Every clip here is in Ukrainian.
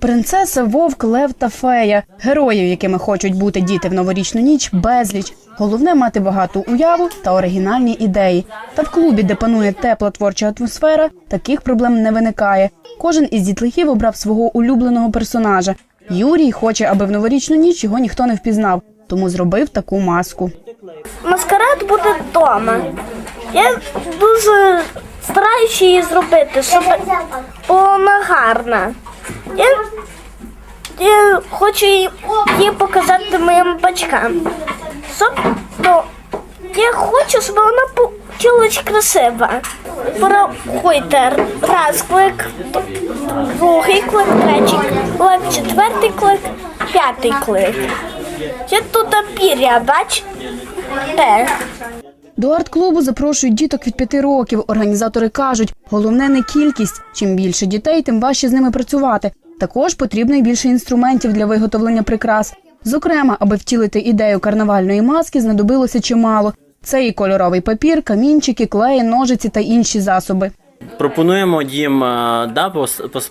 Принцеса, вовк, лев та фея героїв, якими хочуть бути діти в новорічну ніч, безліч. Головне мати багату уяву та оригінальні ідеї. Та в клубі, де панує тепла творча атмосфера, таких проблем не виникає. Кожен із дітлахів обрав свого улюбленого персонажа. Юрій хоче, аби в новорічну ніч його ніхто не впізнав, тому зробив таку маску. Маскарад буде вдома. Я дуже стараюся її зробити, щоб вона гарна. Я, я хочу її, показати моїм батькам. Ну, я хочу, щоб вона получилась красива. Порахуйте. Раз клик, другий клик, третій клик, четвертий клик, п'ятий клик. Я тут пір'я, бачите? До арт-клубу запрошують діток від п'яти років. Організатори кажуть, головне не кількість. Чим більше дітей, тим важче з ними працювати. Також потрібно й більше інструментів для виготовлення прикрас. Зокрема, аби втілити ідею карнавальної маски, знадобилося чимало. Це і кольоровий папір, камінчики, клеї, ножиці та інші засоби. Пропонуємо їм е, да,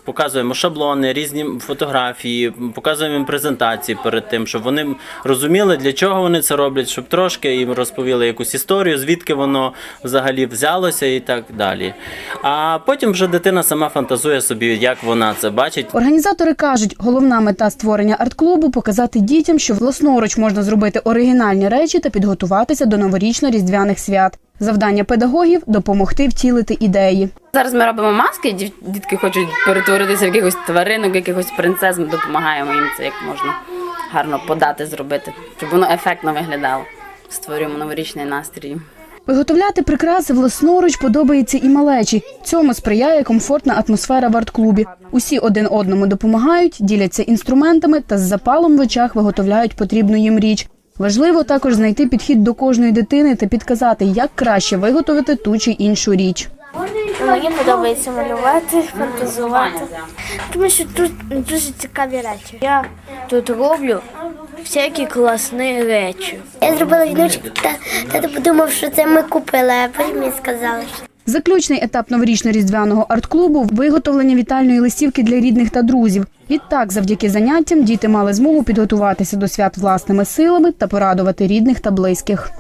показуємо шаблони, різні фотографії, показуємо їм презентації перед тим, щоб вони розуміли, для чого вони це роблять, щоб трошки їм розповіли якусь історію, звідки воно взагалі взялося і так далі. А потім вже дитина сама фантазує собі, як вона це бачить. Організатори кажуть, головна мета створення арт-клубу показати дітям, що власноруч можна зробити оригінальні речі та підготуватися до новорічно-різдвяних свят. Завдання педагогів допомогти втілити ідеї. Зараз ми робимо маски, дітки хочуть перетворитися в якихось тваринок, якихось принцес. Ми допомагаємо їм це як можна гарно подати, зробити, щоб воно ефектно виглядало. Створюємо новорічний настрій. Виготовляти прикраси власноруч подобається і малечі. Цьому сприяє комфортна атмосфера в арт-клубі. Усі один одному допомагають, діляться інструментами та з запалом в очах виготовляють потрібну їм річ. Важливо також знайти підхід до кожної дитини та підказати, як краще виготовити ту чи іншу річ. Мені подобається малювати, фантазувати. Тому що тут дуже цікаві речі. Я тут роблю всякі класні речі. Я зробила віночок, та тато подумав, що це ми купили, а потім мені сказали. що Заключний етап новорічно-різдвяного арт-клубу виготовлення вітальної листівки для рідних та друзів. Відтак, завдяки заняттям, діти мали змогу підготуватися до свят власними силами та порадувати рідних та близьких.